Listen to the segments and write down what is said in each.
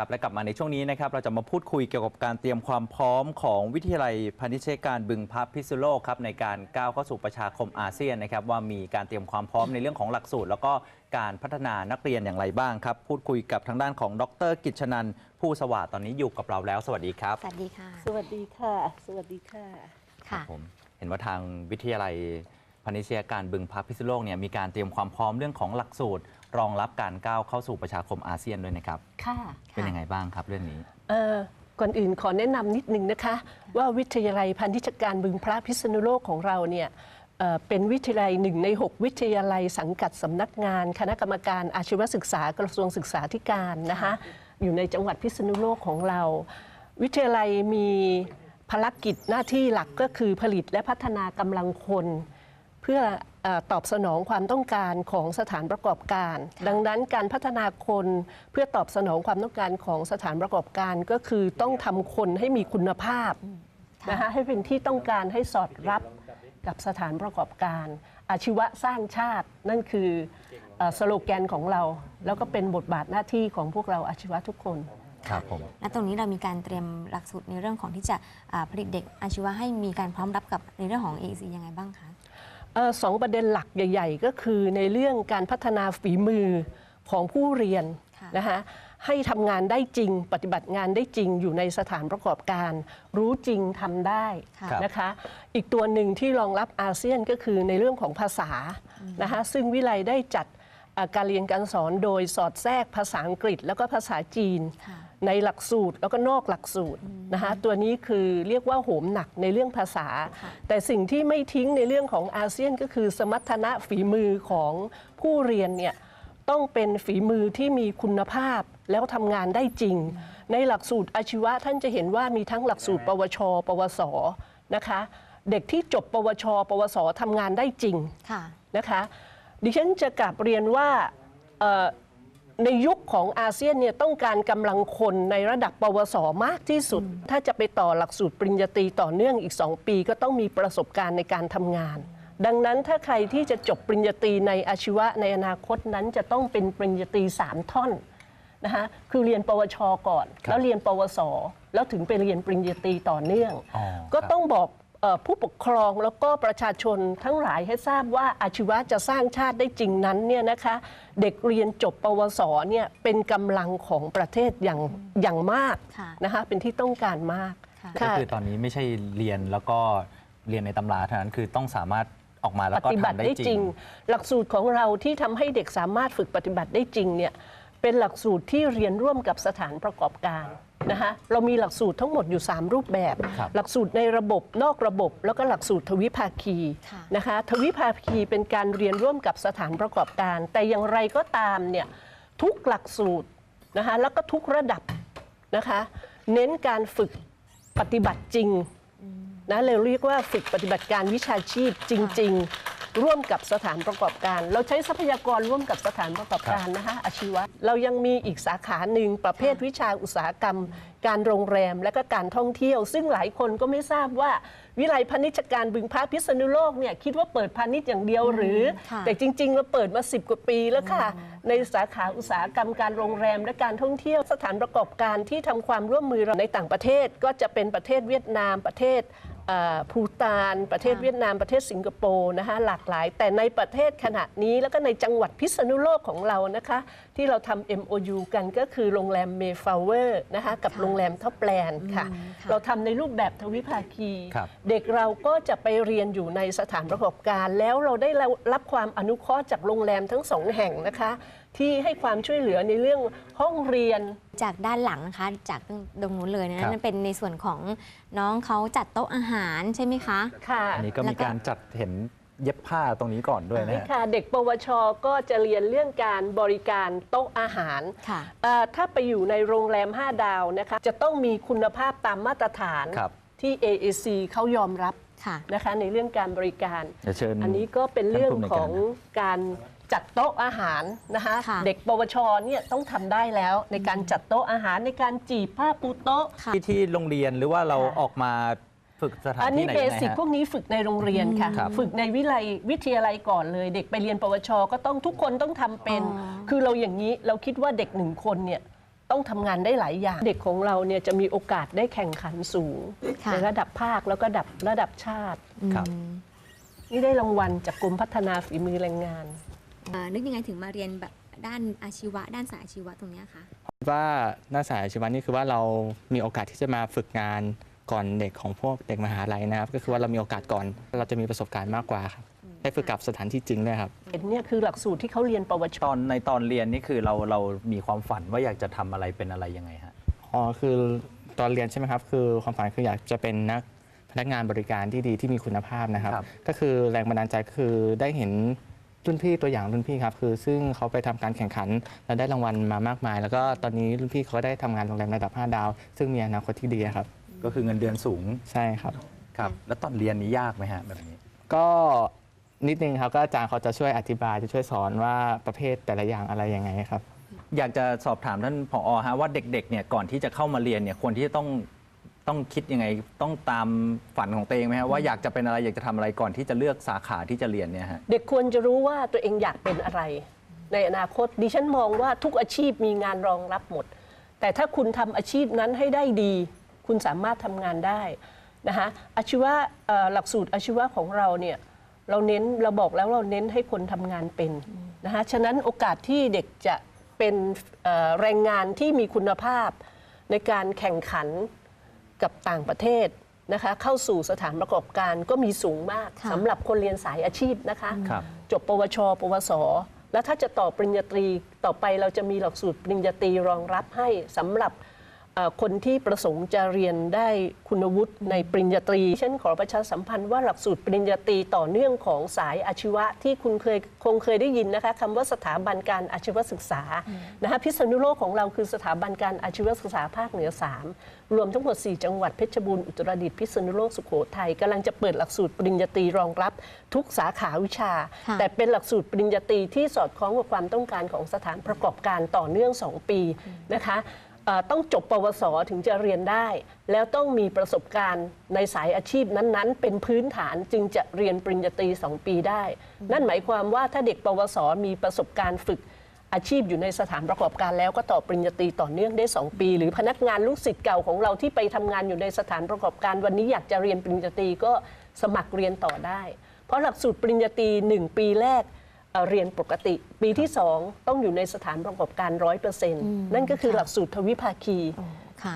ครับและกลับมาในช่วงนี้นะครับเราจะมาพูดคุยเกี่ยวกับการเตรียมความพร้อมของวิทยาลัยพาณิชยการบึงพับพิษณุโลกครับในการก้าวเข้าสู่ประชาคมอาเซียนนะครับว่ามีการเตรียมความพร้อมในเรื่องของหลักสูตร แล้วก็การพัฒนานักเรียนอย่างไรบ้างครับ พูดคุยกับทางด้านของดรกิจชนันท์ผู้สวัสดิ์ตอนนี้อยู่กับเราแล้ว สวัสดีครับ สวัสดีค่ะ สวัสดีค่ะ สวัสดีค่ะครัค่ะบผมเห็นว่าทางวิทยาลัยพาณิชยการบึงพับพิษณุโลกเนี่ยมีการเตรียมความพร้อมเรื่องของหลักสูตร รองรับการก้าวเข้าสู่ประชาคมอาเซียนด้วยนะครับ ค่ะเป็นยังไงบ้างครับเรื่องนี้ เอ่อก่อนอื่นขอแนะนำนิดนึงนะคะ ว่าวิทยาลัยพันธิชการบึงพระพิษณุโลกของเราเนี่ยเอ่อเป็นวิทยาลัยหนึ่งใน 6 วิทยาลัยสังกัดสำนักงาน คณะกรรมการอาชีวศึกษากระทรวงศึกษาธิการนะคะอยู่ในจังหวัดพิษณุโลกของเรา วิทยาลัยมีภารกิจหน้าที่หลักก็คือผลิตและพัฒนากำลังคน เพื่อเออ ตอบสนองความต้องการของสถานประกอบการ ดังนั้นการพัฒนาคนเพื่อตอบสนองความต้องการของสถานประกอบการก็คือต้องทำคนให้มีคุณภาพค่ะนะคะให้เป็นที่ต้องการให้สอดรับกับสถานประกอบการ อาชีวะสร้างชาตินั่นคือเอ่อสโลแกนของเรา แล้วก็เป็นบทบาทหน้าที่ของพวกเราอาชีวะทุกคนครับผมและตรงนี้เรามีการเตรียมหลักสูตรในเรื่องของที่จะอ่าผลิตเด็กอาชีวะให้มีการพร้อมรับกับในเรื่องของ AEC ยังไงบ้างคะเอ่อ สองประเด็นหลักใหญ่ ๆ ก็คือในเรื่องการพัฒนาฝีมือของผู้เรียนค่ะนะคะให้ทำงานได้จริง ปฏิบัติงานได้จริงอยู่ในสถานประกอบการ รู้จริงทำได้ค่ะนะคะ อีกตัวหนึ่งที่รองรับอาเซียนก็คือในเรื่องของภาษานะคะซึ่งวิไลได้จัดเอ่อ การเรียนการสอนโดยสอดแทรกภาษาอังกฤษ แล้วก็ภาษาจีนค่ะในหลักสูตรแล้วก็นอกหลักสูตรนะคะตัวนี้คือเรียกว่าโหมหนักในเรื่องภาษาค่ะแต่สิ่งที่ไม่ทิ้งในเรื่องของอาเซียนก็คือสมรรถนะฝีมือของผู้เรียนเนี่ยต้องเป็นฝีมือที่มีคุณภาพแล้วทำงานได้จริง ในหลักสูตรอาชีวะท่านจะเห็นว่ามีทั้งหลักสูตร ปวช ปวสนะคะ เด็กที่จบ ปวช ปวสทำงานได้จริงค่ะนะคะ ดิฉันจะกลับเรียนว่าเอ่อในยุคของอาเซียนเนี่ยต้องการกำลังคนในระดับปวสมากที่สุด ถ้าจะไปต่อหลักสูตรปริญญาตรีต่อเนื่องอีก 2 ปี ก็ต้องมีประสบการณ์ในการทำงาน ดังนั้นถ้าใครที่จะจบปริญญาตรีในอาชีวะในอนาคตนั้นจะต้องเป็นปริญญาตรีสามท่อนนะคะคือเรียนปวชก่อนครับแล้วเรียนปวส แล้วถึงไปเรียนปริญญาตรีต่อเนื่องอ๋อก็ครับต้องบอกเอ่อ ผู้ปกครองแล้วก็ประชาชนทั้งหลายให้ทราบว่าอาชีวะจะสร้างชาติได้จริงนั้นเนี่ยนะคะเด็กเรียนจบปวสเนี่ยเป็นกำลังของประเทศอย่างอย่างมากค่ะนะคะเป็นที่ต้องการมากค่ะก็คือตอนนี้ไม่ใช่เรียนแล้วก็เรียนในตำราเท่านั้นคือต้องสามารถออกมาแล้ปวก็ฏิบัติทำได้ได้จจริริงงหลักสูตรของเราที่ทำให้เด็กสามารถฝึกปฏิบัติได้จริงเนี่ย เป็นหลักสูตรที่เรียนร่วมกับสถานประกอบการนะคะเรามีหลักสูตรทั้งหมดอยู่ 3 รูปแบบครับหลักสูตรในระบบนอกระบบ แล้วก็หลักสูตรทวิภาคีค่ะนะคะทวิภาคีเป็นการเรียนร่วมกับสถานประกอบการ แต่อย่างไรก็ตามเนี่ยทุกหลักสูตรนะคะแล้วก็ทุกระดับนะคะเน้นการฝึกปฏิบัติจริงนะเราเรียกว่าฝึกปฏิบัติการวิชาชีพจริง ๆ ร่วมกับสถานประกอบการ เราใช้ทรัพยากรร่วมกับสถานประกอบการนะคะอาชีวะ เรายังมีอีกสาขาหนึ่งประเภทวิชาอุตสาหกรรม การโรงแรมและก็การท่องเที่ยว ซึ่งหลายคนก็ไม่ทราบว่า วิไลพาณิชยการบึงพระพิษณุโลกเนี่ยคิดว่าเปิดพาณิชย์อย่างเดียวหรือค่ะแต่จริง ๆ เราเปิดมา 10 กว่าปีแล้วค่ะ ในสาขาอุตสาหกรรมการโรงแรม และการท่องเที่ยวสถานประกอบการที่ทำความร่วมมือเราในต่างประเทศก็จะเป็นประเทศเวียดนามประเทศเอ่อ ภูตานประเทศค่ะเวียดนามประเทศสิงคโปร์นะคะหลากหลาย แต่ในประเทศขณะนี้แล้วก็ในจังหวัดพิษณุโลกของเรานะคะ ที่เราทำ MOU กันก็คือโรงแรมเมฟาเวอร์นะคะกับค่ะโรงแรมท็อปแลนด์ค่ะอืมค่ะ เราทำในรูปแบบทวิภาคีครับเด็กเราก็จะไปเรียนอยู่ในสถานประกอบการ แล้วเราได้รับความอนุเคราะห์จากโรงแรมทั้งสองแห่งนะคะที่ให้ความช่วยเหลือในเรื่องห้องเรียน จากด้านหลังนะคะจากตรงนู้นเลยนะครันั่บนเป็นในส่วนของน้องเขาจัดโต๊ะอาหารใช่ไหมคะ ค่ะอันนี้ก็แล้มีวก็การจัดเห็นเย็บผ้าตรงนี้ก่อนด้วยนะนี่ฮะ ค่ะเด็กปวช ก็จะเรียนเรื่องการบริการโต๊ะอาหารค่ะ เอ่อถ้าไปอยู่ในโรงแรม 5 ดาวนะคะจะต้องมีคุณภาพตามมาตรฐานครับ ที่ AAC เขายอมรับ ค่ะ นะคะในเรื่องการบริการ เดี๋ยวเชิญอันนี้ก็เป็นเรื่องท่านผู้ขอำนวยการองการ จัดโต๊ะอาหารนะคะค่ะเด็กปวชเนี่ยต้องทำได้แล้วในการจัดโต๊ะอาหารในการจีบผ้าปูโต๊ะ ค่ะ ที่ที่โรงเรียนหรือว่าเราค่ะ ออกมาฝึกสถานอันที่นี้ไหนเบยังไงสิกฮะพวกนี้ฝึกในโรงเรียนค่ะ ครับฝึกในวิไลวิทยาลัยก่อนเลย เด็กไปเรียนปวช ก็ต้องทุกคนต้องทำเป็น อ๋อ คือเราอย่างนี้เราคิดว่าเด็กหนึ่งคนเนี่ยต้องทำงานได้หลายอย่าง เด็กของเราเนี่ยจะมีโอกาสได้แข่งขันสูงค่ะ ในระดับภาคแล้วก็ระดับระดับชาติ ครับอืมนี่ได้รางวัลจากกรมพัฒนาฝีมือแรงงานเอ่อ นึกยังไงถึงมาเรียนแบบด้านอาชีวะ ด้านสายอาชีวะตรงเนี้ยคะว่าหน้าสายอาชีวะนี่คือว่าเรามีโอกาสที่จะมาฝึกงานก่อนเด็กของพวกเด็กมหาลัยนะครับ ก็คือว่าเรามีโอกาสก่อน เราจะมีประสบการณ์มากกว่าครับได้ฝึกกับสถานที่จริงด้วยครับเห็นเนี่ยคือหลักสูตรที่เขาเรียนปวชตอนในตอนเรียนนี่คือเราเรามีความฝันว่าอยากจะทำอะไรเป็นอะไรยังไงฮะอ๋อคือตอนเรียนใช่ไหมครับ คือความฝันคืออยากจะเป็นนักพนักงานบริการที่ดีที่มีคุณภาพนะครับครับก็คือแรงบันดาลใจก็คือได้เห็น รุ่นพี่ตัวอย่างรุ่นพี่ครับคือซึ่งเขาไปทำการแข่งขัน และได้รางวัลมามากมาย แล้วก็ตอนนี้รุ่นพี่เขาก็ได้ทำงานโรงแรมระดับ 5 ดาว ซึ่งมีอนาคตที่ดีครับก็คือเงินเดือนสูงใช่ครับ ครับ แล้วตอนเรียนนี้ยากไหมฮะแบบนี้ ก็นิดนึงครับก็อาจารย์เขาจะช่วยอธิบายจะช่วยสอนว่าประเภทแต่ละอย่างอะไรยังไงครับ อยากจะสอบถามท่านผอฮะว่าเด็กๆเนี่ยก่อนที่จะเข้ามาเรียนเนี่ยควรที่จะต้อง ต้องคิดยังไงต้องตามฝันของตัวเองไหมฮะว่าอยากจะเป็นอะไรอยากจะทำอะไรก่อนที่จะเลือกสาขาที่จะเรียนเนี่ยฮะ เด็กควรจะรู้ว่าตัวเองอยากเป็นอะไร ในอนาคตดิฉันมองว่าทุกอาชีพมีงานรองรับหมด แต่ถ้าคุณทำอาชีพนั้นให้ได้ดี คุณสามารถทำงานได้นะคะอาชีวะเอ่อหลักสูตรอาชีวะของเราเนี่ยเราเน้นเราบอกแล้วเราเน้นให้คนทำงานเป็นนะคะฉะนั้นโอกาสที่เด็กจะเป็นเอ่อแรงงานที่มีคุณภาพ ในการแข่งขัน กับต่างประเทศนะคะเข้าสู่สถานประกอบการก็มีสูงมากค่ะสำหรับคนเรียนสายอาชีพนะคะครับจบปวช ปวส แล้วถ้าจะต่อปริญญาตรีต่อไปเราจะมีหลักสูตรปริญญาตรีรองรับให้สำหรับเอ่อ คนที่ประสงค์จะเรียนได้คุณวุฒิในปริญญาตรีฉันขอประชาสัมพันธ์ว่าหลักสูตรปริญญาตรีต่อเนื่องของสายอาชีวะที่คุณเคยคงเคยได้ยินนะคะคำว่าสถาบันการอาชีวศึกษานะคะพิษณุโลกของเราคือสถาบันการอาชีวศึกษาภาคเหนือ 3 รวมทั้งหมด 4 จังหวัดเพชรบูรณ์อุตรดิตถ์พิษณุโลกสุโขทัยกำลังจะเปิดหลักสูตรปริญญาตรีรองรับ ทุกสาขาวิชาค่ะแต่เป็นหลักสูตรปริญญาตรีที่สอดคล้องกับความต้องการของสถานประกอบการต่อเนื่อง 2 ปีนะคะเอ่อ ต้องจบปวสถึงจะเรียนได้ แล้วต้องมีประสบการณ์ในสายอาชีพนั้นๆ เป็นพื้นฐานจึงจะเรียนปริญญาตรี 2 ปีได้ นั่นหมายความว่าถ้าเด็กปวสมีประสบการณ์ฝึกอาชีพอยู่ในสถานประกอบการแล้วก็ต่อปริญญาตรีต่อเนื่องได้ 2 ปี หรือพนักงานลูกศิษย์เก่าของเราที่ไปทำงานอยู่ในสถานประกอบการ วันนี้อยากจะเรียนปริญญาตรีก็สมัครเรียนต่อได้ เพราะหลักสูตรปริญญาตรี1ปีแรก เอ่อเรียนปกติ ปีที่ 2 ต้องอยู่ในสถานประกอบการ 100%นั่นก็คือหลักสูตรทวิภาคีค่ะ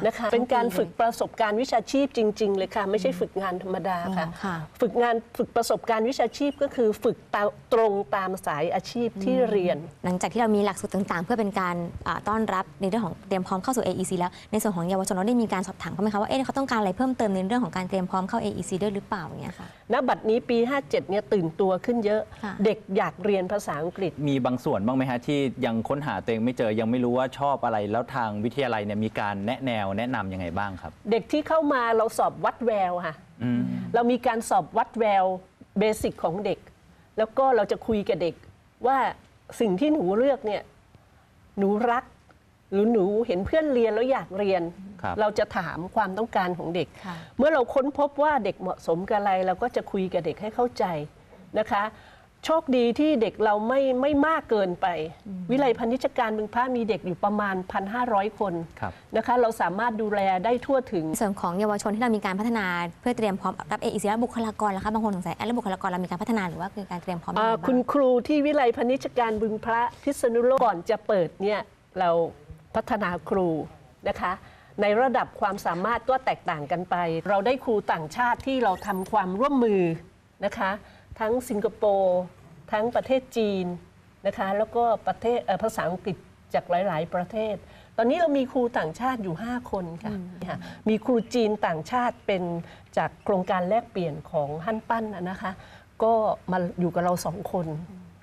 นะคะเป็นการฝึกประสบการณ์วิชาชีพจริง ๆ เลยค่ะ ไม่ใช่ฝึกงานธรรมดาค่ะอ๋อค่ะฝึกงานฝึกประสบการณ์วิชาชีพก็คือฝึกตาตรงตามสายอาชีพที่เรียน หลังจากที่เรามีหลักสูตรต่างๆ เพื่อเป็นการอ่าต้อนรับในเรื่องของเตรียมพร้อมเข้าสู่ AEC แล้วในส่วนของเยาวชนเราได้มีการสอบถามเขาไหมคะว่าเอ๊ะเขาต้องการอะไรเพิ่มเติมในเรื่องของการเตรียมพร้อมเข้า AEC ด้วยหรือเปล่าอย่างเงี้ยค่ะณบัดนี้ปี 57เนี่ยตื่นตัวขึ้นเยอะค่ะเด็กอยากเรียนภาษาอังกฤษมีบางส่วนบ้างไหมฮะที่ยังค้นหาตัวเองไม่เจอยังไม่รู้ว่าชอบอะไรแล้วทางวิทยาลัยเนี่ยมีการแนะแนวแนะนำยังไงบ้างครับ เด็กที่เข้ามาเราสอบวัดแววค่ะอืมเรามีการสอบวัดแววเบสิกของเด็ก แล้วก็เราจะคุยกับเด็กว่าสิ่งที่หนูเลือกเนี่ยหนูรัก หรือหนูเห็นเพื่อนเรียนแล้วอยากเรียนครับเราจะถามความต้องการของเด็กค่ะเมื่อเราค้นพบว่าเด็กเหมาะสมกับอะไร เราก็จะคุยกับเด็กให้เข้าใจนะคะ โชคดีที่เด็กเราไม่ไม่มากเกินไป วิไลพันธิชการบึงพระมีเด็กอยู่ประมาณ 1,500 คนครับนะคะเราสามารถดูแลได้ทั่วถึงในส่วนของเยาวชนที่เรามีการพัฒนาเพื่อเตรียมพร้อมรับ AEC แล้วบุคลากรล่ะคะบางคนสงสัยเอ๊ะแล้วบุคลากรเรามีการพัฒนาหรือว่าคือการเตรียมพร้อมยังไงอ่าบ้างคุณครูที่วิไลพนิชการบึงพระพิษณุโลกก่อนจะเปิดเนี่ยเราพัฒนาครูนะคะในระดับความสามารถก็แตกต่างกันไป เราได้ครูต่างชาติที่เราทำความร่วมมือนะคะ ทั้งสิงคโปร์ทั้งประเทศจีนนะคะแล้วก็ประเทศเอ่อภาษาอังกฤษจากหลาย ๆ ประเทศ ตอนนี้เรามีครูต่างชาติอยู่ 5 คนค่ะค่ะมีครูจีนต่างชาติเป็นจากโครงการแลกเปลี่ยนของฮั่นปั้นน่ะนะคะ ก็มาอยู่กับเราสองคน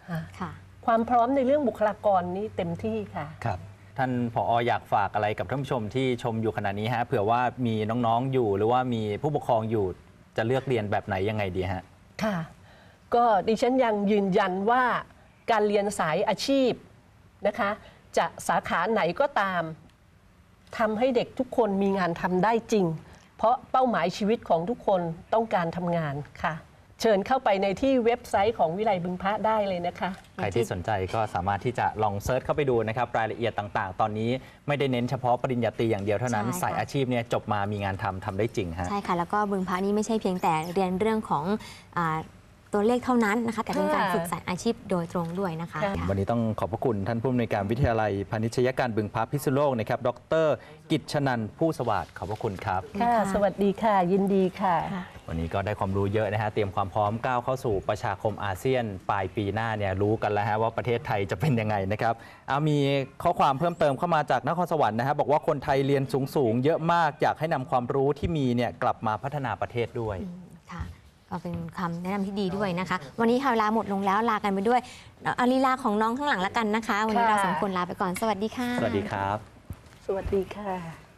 ค่ะค่ะความพร้อมในเรื่องบุคลากรนี่เต็มที่ค่ะครับท่านผออยากฝากอะไรกับท่านผู้ชมที่ชมอยู่ขณะนี้ฮะเผื่อว่ามีน้องๆอยู่หรือว่ามีผู้ปกครองอยู่จะเลือกเรียนแบบไหนยังไงดีฮะค่ะ ก็ดิฉันยังยืนยันว่าการเรียนสายอาชีพนะคะจะสาขาไหนก็ตามทำให้เด็กทุกคนมีงานทำได้จริง เพราะเป้าหมายชีวิตของทุกคนต้องการทำงานค่ะ เชิญเข้าไปในที่เว็บไซต์ของวิไลบึงพระได้เลยนะคะ ใครที่สนใจก็สามารถที่จะลองเซิร์ชเข้าไปดูนะครับ รายละเอียดต่างๆ ตอนนี้ไม่ได้เน้นเฉพาะปริญญาตรีอย่างเดียวเท่านั้น ใช่ค่ะ สายอาชีพเนี่ยจบมามีงานทำทำได้จริงฮะ ใช่ค่ะ แล้วก็บึงพระนี่ไม่ใช่เพียงแต่เรียนเรื่องของอา ตัวเลขเท่านั้นนะคะ แต่เป็นการค่ะฝึกสายอาชีพโดยตรงด้วยนะคะค่ะวันนี้ต้องขอบพระคุณท่านผู้อำนวยการวิทยาลัยพาณิชยการบึงพระพิษณุโลกนะครับ ดร กิจชนันท์ผู้สวัสดิ์ขอบพระคุณครับ ค่ะ สวัสดีค่ะ ยินดีค่ะ วันนี้ก็ได้ความรู้เยอะนะฮะ เตรียมความพร้อมก้าวเข้าสู่ประชาคมอาเซียน ปลายปีหน้าเนี่ยรู้กันแล้วฮะว่าประเทศไทยจะเป็นยังไงนะครับ เอามีข้อความเพิ่มเติมเข้ามาจากนครสวรรค์นะฮะบอกว่าคนไทยเรียนสูงๆเยอะมากอยากให้นำความรู้ที่มีเนี่ยกลับมาพัฒนาประเทศด้วยค่ะ ก็เป็นคำแนะนำที่ดีด้วยนะคะ วันนี้ค่ะเวลาหมดลงแล้วลากันไปด้วยเอาลีลาของน้องข้างหลังละกันนะคะ วันนี้ค่ะเราสองคนลาไปก่อนสวัสดีค่ะ สวัสดีครับ สวัสดีค่ะ